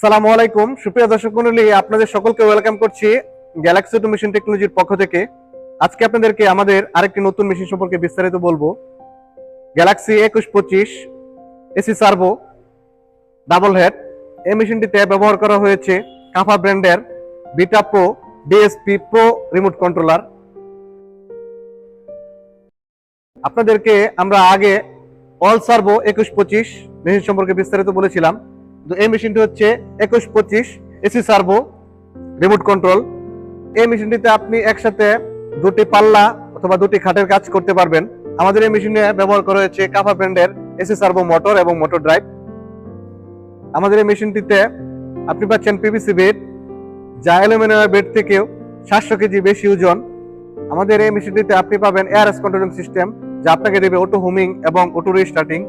সালামু আলাইকুম। সুপ্রিয় দর্শক মন্ডলী, আপনাদের সকলকে ওয়েলকাম করছি গ্যালাক্সি অটোমেশন টেকনোলজির পক্ষ থেকে। আজকে আপনাদেরকে আমাদের আরেকটি নতুন মেশিন সম্পর্কে বিস্তারিত বলব। গ্যালাক্সি একুশ পঁচিশ এসি সার্ভো ডাবল হেড এই মেশিনটিতে ব্যবহার করা হয়েছে কাফা ব্র্যান্ডের beta pro DSP pro remote controller আপনাদেরকে আমরা আগে অল সার্ভো একুশ পঁচিশ মেশিন সম্পর্কে বিস্তারিত বলেছিলাম। এই মেশিনটি হচ্ছে একুশ পঁচিশ এসি সার্ভো রিমোট কন্ট্রোল এই মেশিনটিতে আপনি একসাথে দুটি পাল্লা অথবা দুটি খাটের কাজ করতে পারবেন। আমাদের এই মেশিনে ব্যবহার করা হয়েছে কাফা ব্র্যান্ডের এসি সার্ভো মোটর এবং মোটর ড্রাইভ আমাদের এই মেশিনটিতে আপনি পাচ্ছেন পিভিসি বেড যা অ্যালুমিনিয়ামের বেড থেকেও সাতশো কেজি বেশি ওজন। আমাদের এই মেশিনটিতে আপনি পাবেন এয়ারএস কন্ট্রোলিং সিস্টেম যা আপনাকে দেবে অটো হোমিং এবং অটো রিস্টার্টিং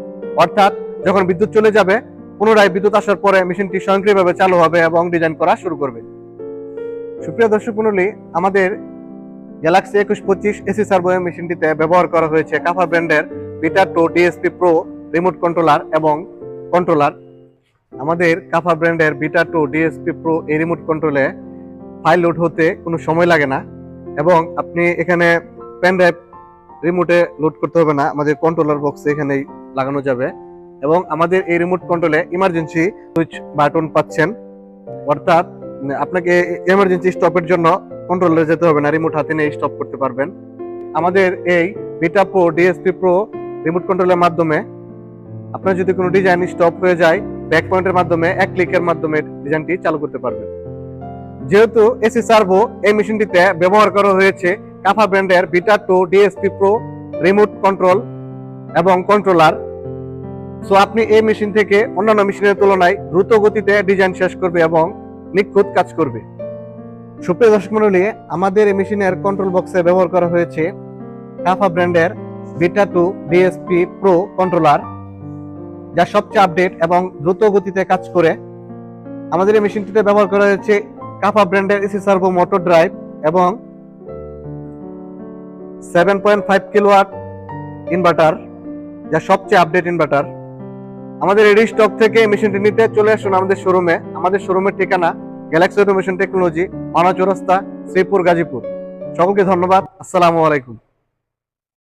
অর্থাৎ যখন বিদ্যুৎ চলে যাবে পুনরায় বিদ্যুৎ আসার পরে মেশিনটি স্বয়ংক্রিয়ভাবে চালু হবে এবং ডিজাইন করা শুরু করবে। সুপ্রিয় দর্শক মন্ডলী আমাদের গ্যালাক্সি একুশ পঁচিশ এসি সার্ভো মেশিনটিতে ব্যবহার করা হয়েছে কাফা ব্র্যান্ডের beta two DSP pro remote controller এবং কন্ট্রোলার। আমাদের কাফা ব্র্যান্ডের বিটা টু ডিএসপি প্রো এই রিমোট কন্ট্রোলে ফাইল লোড হতে কোনো সময় লাগে না এবং আপনি এখানে পেন ড্রাইভ রিমোটে লোড করতে হবে না। আমাদের কন্ট্রোলার বক্সে এখানেই লাগানো যাবে। এবং আমাদের এই রিমোট কন্ট্রোলে ইমার্জেন্সি সুইচ বাটন পাচ্ছেন। অর্থাৎ আপনাকে ইমার্জেন্সি স্টপের জন্য কন্ট্রোলে যেতে হবে না রিমোট হাতে নিয়ে স্টপ করতে পারবেন। আমাদের এই beta pro DSP pro remote কন্ট্রোলের মাধ্যমে আপনার যদি কোনো ডিজাইন স্টপ হয়ে যায় ব্যাক পয়েন্টের মাধ্যমে, এক ক্লিকের মাধ্যমে ডিজাইনটি চালু করতে পারবেন। যেহেতু এসি সার্ভো এই মেশিনটিতে ব্যবহার করা হয়েছে কাফা ব্র্যান্ডের beta two DSP pro remote control এবং কন্ট্রোলার সো আপনি এই মেশিন থেকে অন্যান্য মেশিনের তুলনায় দ্রুত গতিতে ডিজাইন শেষ করবে এবং নিখুঁত কাজ করবে। সুপ্রিয় দর্শক মন্ডলী আমাদের এই মেশিনের কন্ট্রোল বক্সে ব্যবহার করা হয়েছে কাফা ব্র্যান্ডের beta two DSP pro controller যা সবচেয়ে আপডেট এবং দ্রুত গতিতে কাজ করে। আমাদের এই মেশিনটিতে ব্যবহার করা হয়েছে কাফা ব্র্যান্ডের এসি সার্ভো মোটর ড্রাইভ এবং seven point five kilowatt inverter যা সবচেয়ে আপডেট ইনভার্টার আমাদের রেডি স্টক থেকে মেশিনটি নিতে চলে আসুন আমাদের শোরুমে আমাদের শোরুমের ঠিকানা গ্যালাক্সি অটোমেশন টেকনোলজি অনাচৌরাস্তা শ্রীপুর, গাজীপুর। সকলকে ধন্যবাদ। আসসালামু আলাইকুম।